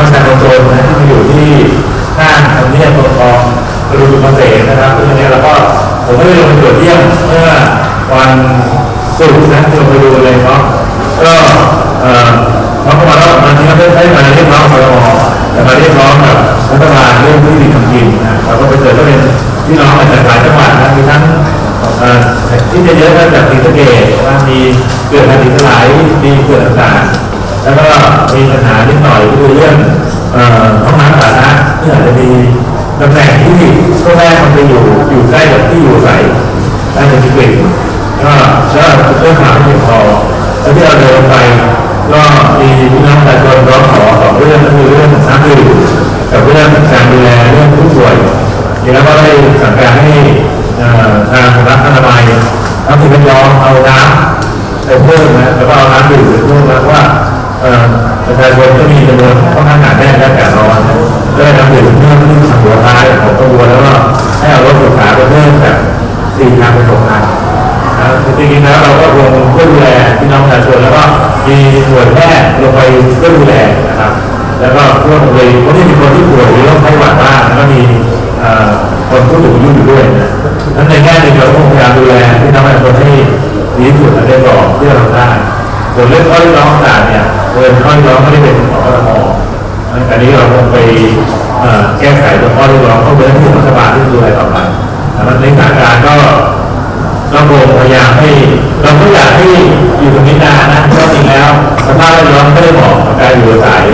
วัดจันทร์โจรนะที่มาอยู่ที่ห้างทำเนียบปกครองกรุงเกษตรนะครับซึ่งอันเนี้ยเราก็ผมก็ได้ลงไปตรวจเยี่ยมเมื่อวันศุกร์นะที่ลงไปดูเลยเนาะก็เอ่อเขาก็มาแล้ววันนี้ก็ได้ได้มาเรียกร้องคอรมอแต่มาเรียกร้องกับรัฐบาลเรื่องที่ดินทำกินนะเราก็ไปเจอก็เป็นพี่น้องมาจากหลายจังหวัดนะมีทั้งที่จะเยอะก็จากศรีสะเกษว่ามีเกิดแผ่นดินไหวมีเกิดต่างๆ แล้วก็มีปัญหานิดหน่อยก็คือเรื่องห้องน้ำสาธารณะที่อาจจะมีตำแหน่งที่ช่วงแรกมันไปอยู่อยู่ใกล้กับที่อยู่อาศัยอาจจะมีกลิ่นก็ก็เรื่องข่าเพียงพอแล้วที่เราเดินไปก็มีพี่น้องประชาชนร้องขอสองเรื่องก็คือเรื่องน้ำดื่มกับเรื่องการดูแลเรื่องผู้ป่วยแล้วก็ได้สั่งการให้ทางรัฐอนามัยทั้งที่เป็นยอมเอาน้ำไปเพิ่มนะแล้วก็เอาน้ำดื่มไปเพิ่มแล้วว่า ประชาชนก็มีจำนวนค่อนข้างหนาแน่นและแก่ร้อนนะก็ได้น้ำดื่มเพิ่มขึ้นทางหัวท้ายของตัวแล้วก็ให้เอารถสุขาไปเพิ่มจากสี่ทางเป็นหกทางนะจริงๆแล้วเราก็คงเพื่อดูแลพี่น้องประชาชนแล้วก็มีหน่วยแพทย์ลงไปเพื่อดูแลนะครับ แล้วก็พวกเลยคนที่มีคนที่ป่วยหรือโรคไข้หวัดบ้างแล้วก็มีคนผู้สูงอายุอยู่ด้วยนะนั้นในแง่หนึ่งเราก็พยายามดูแลที่ทำให้คนให้ดีที่สุดและได้ก่อนที่เราได้ส่วนเรื่องข้อเรียกร้องต่างเนี่ย เรื่องข้อเรียกร้องไม่ได้เป็นของกรทมอันนี้เราคงไปแก้ไขตัวข้อเรียกร้องเข้าไปที่รัฐบาลที่ดูแลต่อไปแต่ในสถานการณ์ก็เราคงพยายามให้เราก็อยากให้อยู่ตรงนี้นานนะเพราะจริงแล้วสภาพแวดล้อมไม่ได้เหมาะกับการอยู่อาศัย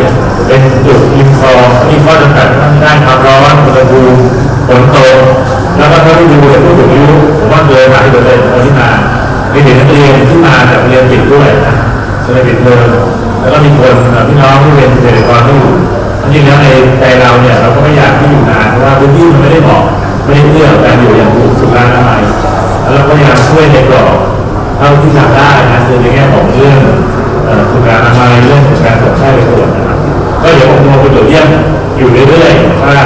เป็นจุดริมคลองมีข้อจำกัดทางด้านความร้อนอุณหภูมิฝนตกแล้วก็ถ้าที่ดูในผู้สูงอายุผมว่าเกินหลายเปอร์เซ็นต์คนที่มามีเด็กนักเรียนที่มาจากเรียนปิดด้วยนะจะไปปิดเทอม แล้วก็มีคนพี่น้องที่เป็นเกษตรกรที่อยู่จริงแล้วในใจเราเนี่ยเราก็ไม่อยากที่อยู่นานเพราะว่าพื้นที่มันไม่ได้เหมาะไม่ได้เอื้อกการอยู่อย่างถูกสุขอนามัยแล้วเราก็พยายามช่วยในกรอบเท่าที่ทำได้นะคือในแง่ของเรื่องสุขอนามัยเรื่องของการส่งไข้ไปตรวจนะครับก็เดี๋ยวผมลงไปตรวจเยี่ยมอยู่เรื่อยๆว่า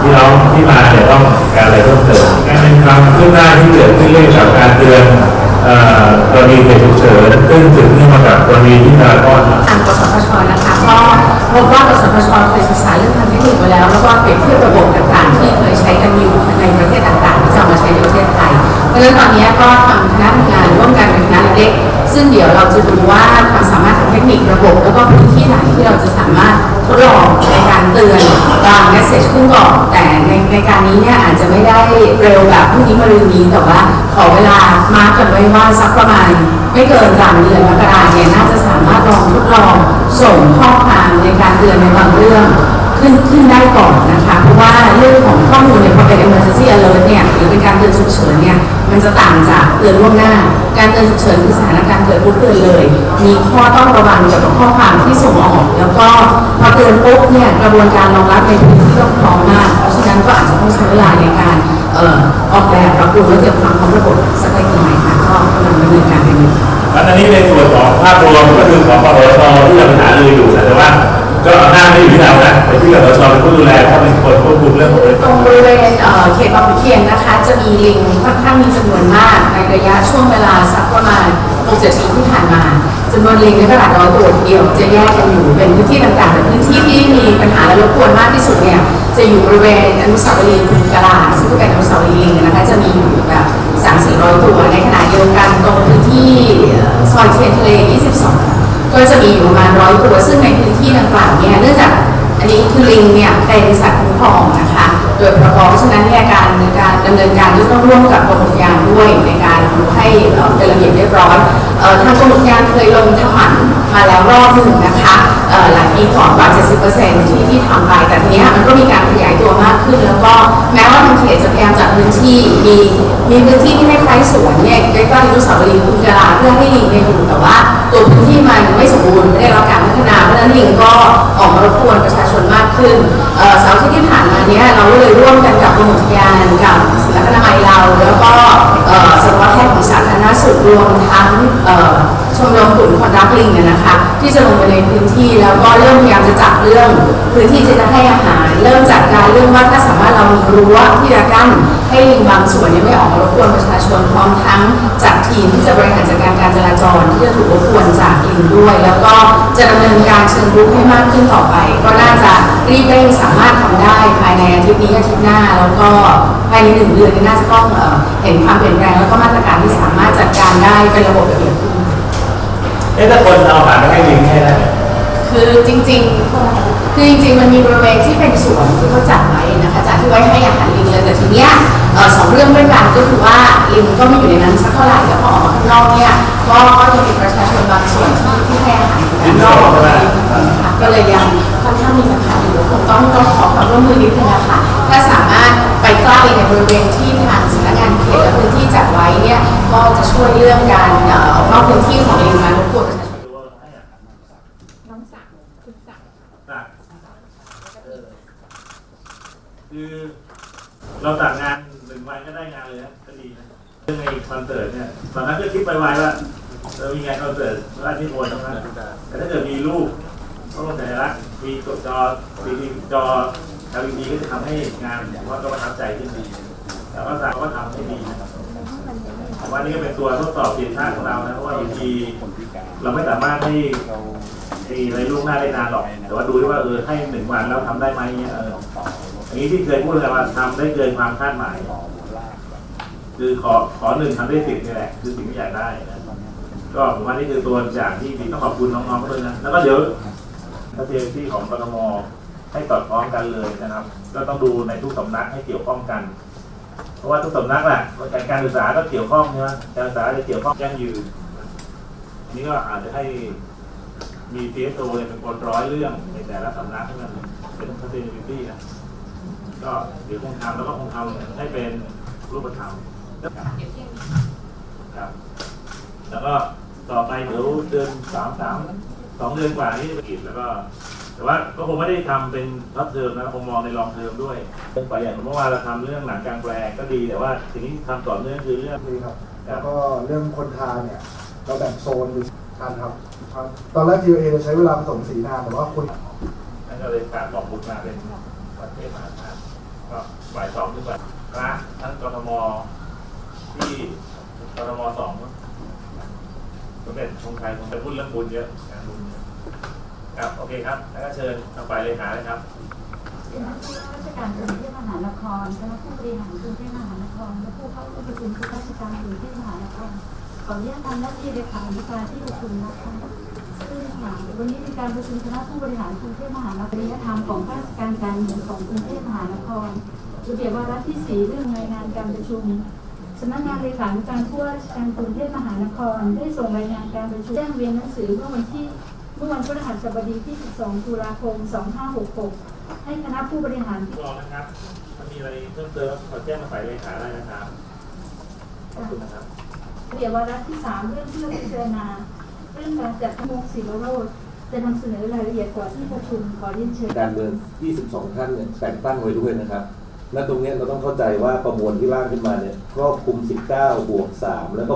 พี่น้องที่มาเนี่ยต้องการอะไรเพิ่มเติมการเป็นความคืบหน้าที่เกิดขึ้นเรื่องจากการเตือน กรณีเหตุฉุกเฉินซึ่งสืบเนื่องมาจากกรณีที่นารากอนทางกสทชนะคะ ก็พบว่ากสทชเคยศึกษาเรื่องทางเทคนิคมาแล้ว แล้วก็เปรียบเทียบระบบต่างๆ ที่เคยใช้กันอยู่ในประเทศต่างๆที่จะมาใช้ในประเทศไทย เพราะฉะนั้นตอนนี้ก็ทำคณะทำงานร่วมกันเป็นคณะเล็กซึ่งเดี๋ยวเราจะดูว่าความสามารถ เทคนิคระบบ แล้วก็พื้นที่ไหนที่เราจะสามารถทดลองในการเตือนวางเมสเซจขึ้นก่อนแต่ในในการนี้เนี่ยอาจจะไม่ได้เร็วแบบพรุ่งนี้มารืนนี้แต่ว่าขอเวลามาร์กกันไว้ว่าสักประมาณไม่เกินกลางเดือนมกราเนี่ยน่าจะสามารถลองทดลองส่งข้อความในการเตือนในบางเรื่อง ขึ้นขึ้นได้ก่อนนะคะเพราะว่าเรื่องของข้อมูลเนี่ยพอเป็น emergency alert เนี่ยหรือเป็นการเตือนฉุกเฉินเนี่ยมันจะต่างจากเตือนล่วงหน้า การเตือนฉุกเฉินคือสถานการณ์เกิดปุ๊บเตือนเลย มีข้อต้องระวังเกี่ยวกับข้อความที่ส่งออก แล้วก็พอเตือนปุ๊บเนี่ยกระบวนการรองรับในพื้นที่ต้องพร้อมมากเพราะฉะนั้นก็อาจจะต้องใช้เวลาในการออกแบบปรับปรุงและเตรียมความพร้อมระบบสักเล็กน้อยค่ะก็กำลังดำเนินการกันอยู่อันนี้ในส่วนของภาพรวมก็คือของปปชที่เราหารืออยู่แต่ว่า ก็อำนาจไม่อยู่ที่เรานะแต่ที่ปปชเป็นผู้ดูแลเขาเป็นคนควบคุมเรื่องของตรงบริเวณเอ่อเขตบางขุนเทียนนะคะ จะมีลิงค่อนข้างมีจำนวนมาก ในระยะช่วงเวลาสักประมาณ6-7ปีที่ผ่านมาจำนวนลิงในตลาดร้อยตัวเดียวจะแยกกันอยู่เป็นพื้นที่ต่างๆแต่พื้นที่ที่มีปัญหาและรบกวนมากที่สุดเนี่ยจะอยู่บริเวณอนุสาวรีย์คุกลาซึ่งก็เป็นอนุสาวรีย์ลิงนะคะจะมีอยู่แบบ3-400 ตัวในขณะเดียวกันตรงพื้นที่ซอยเทียนทะเล 22 ก็จะมีอยู่ประมาณร้อยตัว ซึ่งในพื้นที่ดังกล่าวเนี่ยเนื่องจากอันนี้คือลิงเนี่ยเป็นสัตว์คุ้มครองนะคะ โดยประกอบเพราะฉะนั้นเนี่ยการการดำเนินการก็ต้องร่วมกับกรมอุทยานด้วยในการให้เป็นระเบียบเรียบร้อยทางกรมอุทยานเคยลงทำหมันมาแล้วรอบหนึ่งนะคะ ปีก่อนกว่า 70%ที่ที่ทำไป แต่ทีเนี้ยมันก็มีการขยายตัวมากขึ้น แล้วก็แม้ว่าทางเขตจะพยายามจัดพื้นที่ มีมีพื้นที่ที่คล้ายๆสวนเนี่ยใกล้ๆอนุสาวรีย์คุณกะลาเพื่อให้ลิงเนี่ยอยู่แต่ว่า ตัวพื้นที่มันไม่สมบูรณ์ไม่ได้รับการพัฒนาเพราะฉะนั้นลิงก็ออกมารบกวนประชาชนมากขึ้นเสาร์ที่ที่ผ่านมาเนี้ยเราก็เลยร่วมกันกับกรมอุทยานกับสำนักอนามัยเรา แล้วก็เอ่อสัตวแพทย์ของสาธารณสุขรวมทั้งชมรมกลุ่มคนรักลิงเนี่ยนะคะ ที่จะลงไปในพื้นที่แล้วก็เริ่มพยายามจะจับเรื่องพื้นที่จะให้อาหาร เริ่มจัดการเรื่องว่าถ้าสามารถเรามีรั้วที่จะกั้นให้ลิงบางส่วนนี่ยไม่ออกมารบกวนประชาชนพร้อมทั้งจัดทีมที่จะบริหารจัดการการจราจรที่จะถูกรบกวนจากลิงด้วย แล้วก็จะดำเนินการเชิงรุกให้มากขึ้นต่อไป ก็น่าจะรีบเร่งสามารถทำได้ภายในอาทิตย์นี้อาทิตย์หน้า แล้วก็ภายในหนึ่งเดือนน่าจะต้องเห็นความเปลี่ยนแปลงแล้วก็มาตรการที่สามารถจัดการได้เป็นระบบระเบียบ เอ๊ะถ้าคนเอาอาหารไปให้ลิงให้ได้ไหมคือจริงๆ คือจริงๆ มันมีบริเวณที่เป็นสวนที่เขาจัดไว้นะคะจัดที่ไว้ให้อาหารลิงเลยแต่ทีเนี้ยเอ่อสองเรื่องด้วยกันก็คือว่าลิงก็ไม่อยู่ในนั้นสักเท่าไหร่แล้วพอออกมาข้างนอกเนี่ยก็ก็จะมีประชาชนบางส่วนที่ที่ให้อาหารอยู่ด้านนอกค่ะก็เลยยังค่อนข้างมีปัญหาอยู่คงต้องต้องขอความร่วมมือนิดนึงอะค่ะถ้าสามารถไปใกล้ในบริเวณที่ทางสำนักงานเขตและพื้นที่จัดไว้เนี่ยก็จะช่วยเรื่องการเอ่อออกนอกพื้นที่ของลิงมารบกวนประชาชน น้องสักคุณสัก ตักเออ คือเราตัดงงานหนึ่งวันก็ได้งานเลยนะก็ดีนะเรื่องไอ้คอนเสิร์ตเนี่ยตอนนั้นก็คิดไปไวว่าเรามีงานคอนเสิร์ตราชนิพนธ์ตรงนั้นแต่ถ้าเกิดมีรูปพระบรมสัญลักษณ์มีจดจอมีจอ LED ก็จะทำให้งานผมว่าก็ประทับใจขึ้นดีแต่ว่าสาวก็ทำให้ดีนะครับผมว่านี่ก็เป็นตัวทดสอบเพียงท่าของเรานะเพราะว่าบางทีเราไม่สามารถให้มีอะไรล่วงหน้าได้นานหรอก แต่ว่าดูที่ว่าเออให้หนึ่งวันแล้วทำได้ไหมเนี่ยเออ นี้ที่เคยพูดกันว่าทำได้เกินความคาดหมาย คือขอขอหนึ่งทำได้สิบนี่แหละ คือสิ่งที่อยากได้นะก็ผมว่านี่คือตัวอย่างที่ดีต้องขอบคุณน้องๆเขาด้วยนะแล้วก็เดี๋ยวทัศนที่ของกทมให้สอดคล้องกันเลยนะครับ ก็ต้องดูในทุกสำนักให้เกี่ยวข้องกัน เพราะว่าทุกสำนักแหละการการศึกษาก็เกี่ยวข้องใช่ไหมการศึกษาจะเกี่ยวข้องยั่งยืนนนี้ก็อาจจะให้มีเนี่ยเป็นคนร้อยเรื่องในแต่ละสำนักที่มันเป็น sustainability นะ ก็เดี๋ยวคงทำแล้วก็คงทำให้เป็นรูปธรรมครับ แล้วก็ต่อไปเดี๋ยวเดือนสามสามสองเดือนกว่านี้จะไปอีกแล้วก็ แต่ว่าก็คงไม่ได้ทำเป็นท็อปเทอมนะคงมองในลองเทอมด้วยเรื่องไปอย่างเมื่อวานเราทำเรื่องหนังกลางแปลงก็ดีแต่ว่าสิ่งที่ทำต่อเนื่องคือเรื่องดีครับ แล้วก็เรื่องคนทานเนี่ยเราแบ่งโซนดูทานครับครับ ตอนแรก TOA จะใช้เวลาผสมสีนานแต่ว่าคนนั่นก็เลยฝากบอกบุญมาเป็นประเทศมหาชาติ ก็บ่ายสองถึงบ่ายคณะทั้งกทมที่กทมสองสมเด็จชงชัยคงไปพูดเรื่องบุญเยอะงานบุญครับโอเคครับ แล้วก็เชิญทางฝ่ายเลขาเลยครับราชการกรุงเทพมหานครคณะผู้บริหารกรุงเทพมหานครและผู้เข้าร่วมประชุมคือราชการกรุงเทพมหานครขออนุญาตทำหน้าที่เลขาธิการที่ประชุมนะคะ ซึ่งค่ะวันนี้มีการประชุมคณะผู้บริหารกรุงเทพมหานครจริยธรรมของข้าราชการการเมืองของกรุงเทพมหานครระเบียบวาระที่สี่เรื่องรายงานการประชุมสำนักงานเลขาธิการผู้ว่าราชการกรุงเทพมหานคร ได้ส่งรายงานการประชุมแจ้งเรียนหนังสือเมื่อวันที่เมื่อวันพฤหัสบดีที่ 12 ตุลาคม 2566 ให้คณะผู้บริหารรอนะครับถ้ามีอะไรเพิ่มเติมขอแจ้งมาฝ่ายเลขาได้นะครับขอบคุณนะครับเดี๋ยววาระที่สามเรื่องที่เราพิจารณา เรื่องการจัดขโมงศิลโรดจะนำเสนอรายละเอียดกว่าที่ประชุมขอเรียนเชิญการเมือง 22 ท่านเนี่ยแต่งตั้งไว้ด้วยนะครับ และตรงนี้เราต้องเข้าใจว่าประมวลที่ร่างขึ้นมาเนี่ยครอบคลุม 19 บวก 3 แล้วก็